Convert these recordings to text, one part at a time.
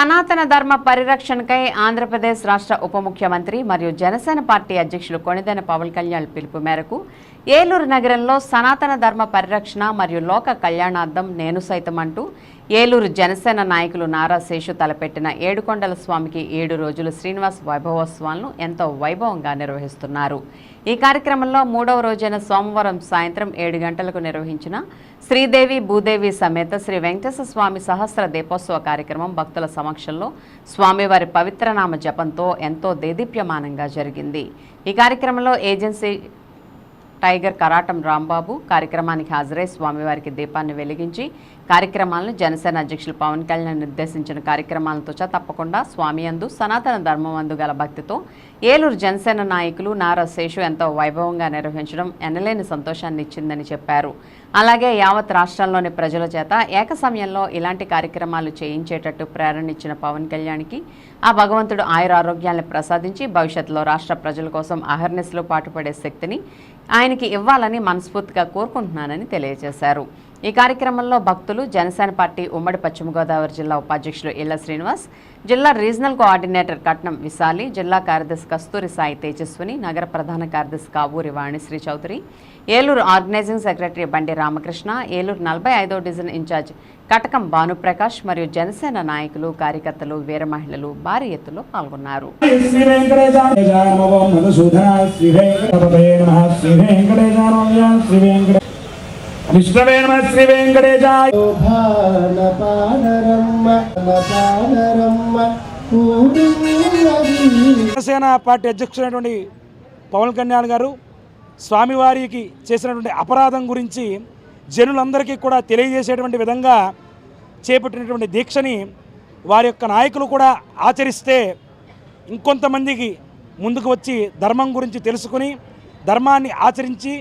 సనాతన ధర్మ పరిరక్షణకై ఆంధ్రప్రదేశ్ రాష్ట్ర ఉప ముఖ్యమంత్రి మరియు జనసేన పార్టీ అధ్యక్షులు కొణిదెన పవన్ కళ్యాణ్ పిలుపు మేరకు ఏలూరు నగరంలో సనాతన ధర్మ పరిరక్షణ మరియు లోక కళ్యాణార్థం నేను సైతం అంటూ ఏలూరు జనసేన నాయకులు నారా శేషు తలపెట్టిన ఏడుకొండల స్వామికి ఏడు రోజులు శ్రీనివాస్ వైభవోత్సవాలను ఎంతో వైభవంగా నిర్వహిస్తున్నారు. ఈ కార్యక్రమంలో మూడవ రోజైన సోమవారం సాయంత్రం ఏడు గంటలకు నిర్వహించిన శ్రీదేవి భూదేవి సమేత శ్రీ వెంకటేశ్వర స్వామి సహస్ర దీపోత్సవ కార్యక్రమం భక్తుల సమక్షంలో స్వామివారి పవిత్రనామ జపంతో ఎంతో దేదీప్యమానంగా జరిగింది. ఈ కార్యక్రమంలో ఏజెన్సీ టైగర్ కరాటం రాంబాబు కార్యక్రమానికి హాజరై స్వామివారికి దీపాన్ని వెలిగించి కార్యక్రమాలను జనసేన అధ్యక్షులు పవన్ కళ్యాణ్ నిర్దేశించిన కార్యక్రమాలతో తప్పకుండా స్వామి అందు సనాతన ధర్మం అందు గల భక్తితో ఏలూరు జనసేన నాయకులు నారా శేషు ఎంతో వైభవంగా నిర్వహించడం ఎనలేని సంతోషాన్ని ఇచ్చిందని చెప్పారు. అలాగే యావత్ రాష్ట్రంలోని ప్రజల చేత ఏక సమయంలో ఇలాంటి కార్యక్రమాలు చేయించేటట్టు ప్రేరణ ఇచ్చిన పవన్ కళ్యాణ్కి ఆ భగవంతుడు ఆయుర ఆరోగ్యాన్ని ప్రసాదించి భవిష్యత్తులో రాష్ట్ర ప్రజల కోసం అహర్నెస్లో పాటుపడే శక్తిని ఆయనకి ఇవ్వాలని మనస్ఫూర్తిగా కోరుకుంటున్నానని తెలియజేశారు. ఈ కార్యక్రమంలో భక్తులు జనసేన పార్టీ ఉమ్మడి పశ్చిమ గోదావరి జిల్లా ఉపాధ్యక్షులు ఇళ్ళ శ్రీనివాస్ జిల్లా రీజనల్ కోఆర్డినేటర్ కట్నం విశాలి జిల్లా కార్యదర్శి కస్తూరి సాయి తేజస్విని నగర ప్రధాన కార్యదర్శి కావూరి వాణిశ్రీ చౌదరి ఏలూరు ఆర్గనైజింగ్ సెక్రటరీ బండి రామకృష్ణ ఏలూరు నలభై ఐదో డివిజన్ ఇన్ఛార్జ్ కటకం భానుప్రకాష్ మరియు జనసేన నాయకులు కార్యకర్తలు వీర మహిళలు భారీ ఎత్తులో పాల్గొన్నారు. విష్ణవే నమ శ్రీ వెంకటేశాయ. జనసేన పార్టీ అధ్యక్షుడైనటువంటి పవన్ కళ్యాణ్ గారు స్వామివారికి చేసినటువంటి అపరాధం గురించి జనులందరికీ కూడా తెలియజేసేటువంటి విధంగా చేపట్టినటువంటి దీక్షని వారి యొక్క నాయకులు కూడా ఆచరిస్తే ఇంకొంతమందికి ముందుకు వచ్చి ధర్మం గురించి తెలుసుకుని ధర్మాన్ని ఆచరించి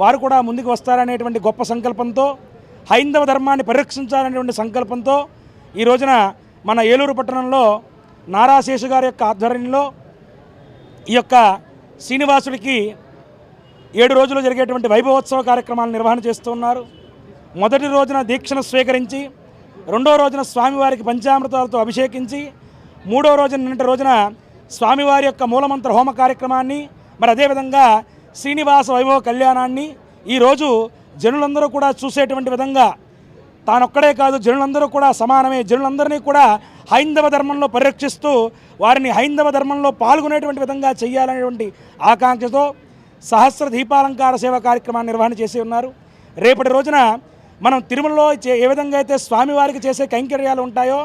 వారు కూడా ముందుకు వస్తారనేటువంటి గొప్ప సంకల్పంతో హైందవ ధర్మాన్ని పరిరక్షించాలనేటువంటి సంకల్పంతో ఈ రోజున మన ఏలూరు పట్టణంలో నారాశేషు గారి యొక్క ఆధ్వర్యంలో ఈ యొక్క శ్రీనివాసుడికి ఏడు రోజులు జరిగేటువంటి వైభవోత్సవ కార్యక్రమాలు నిర్వహణ చేస్తూ ఉన్నారు. మొదటి రోజున దీక్షను స్వీకరించి రెండో రోజున స్వామివారికి పంచామృతాలతో అభిషేకించి మూడో రోజున నిన్నటి రోజున స్వామివారి యొక్క మూలమంత్ర హోమ కార్యక్రమాన్ని మరి అదేవిధంగా శ్రీనివాస వైభవ కళ్యాణాన్ని ఈరోజు జనులందరూ కూడా చూసేటువంటి విధంగా తానొక్కడే కాదు జనులందరూ కూడా సమానమే. జనులందరినీ కూడా హైందవ ధర్మంలో పరిరక్షిస్తూ వారిని హైందవ ధర్మంలో పాల్గొనేటువంటి విధంగా చేయాలనేటువంటి ఆకాంక్షతో సహస్ర దీపాలంకార సేవ కార్యక్రమాన్ని నిర్వహణ చేసి ఉన్నారు. రేపటి రోజున మనం తిరుమలలో ఏ విధంగా అయితే స్వామివారికి చేసే కైంకర్యాలు ఉంటాయో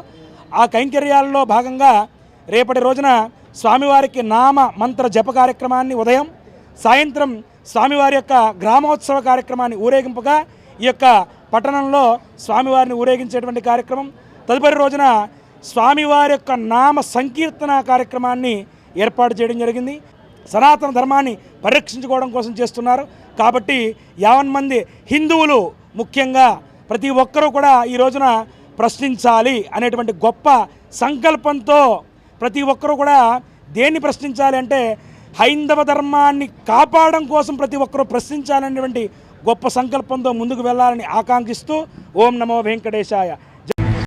ఆ కైంకర్యాలలో భాగంగా రేపటి రోజున స్వామివారికి నామ మంత్ర జప కార్యక్రమాన్ని ఉదయం సాయంత్రం స్వామివారి యొక్క గ్రామోత్సవ కార్యక్రమాన్ని ఊరేగింపుగా ఈ యొక్క పట్టణంలో స్వామివారిని ఊరేగించేటువంటి కార్యక్రమం. తదుపరి రోజున స్వామివారి యొక్క నామ సంకీర్తన కార్యక్రమాన్ని ఏర్పాటు చేయడం జరిగింది. సనాతన ధర్మాన్ని పరిరక్షించుకోవడం కోసం చేస్తున్నారు. కాబట్టి యావన్ మంది హిందువులు ముఖ్యంగా ప్రతి ఒక్కరూ కూడా ఈ రోజున ప్రశ్నించాలి అనేటువంటి గొప్ప సంకల్పంతో ప్రతి ఒక్కరూ కూడా దేన్ని ప్రశ్నించాలి అంటే హైందవ ధర్మాన్ని కాపాడడం కోసం ప్రతి ఒక్కరూ ప్రశ్నించాలనేటువంటి గొప్ప సంకల్పంతో ముందుకు వెళ్ళాలని ఆకాంక్షిస్తూ ఓం నమో వెంకటేశాయ.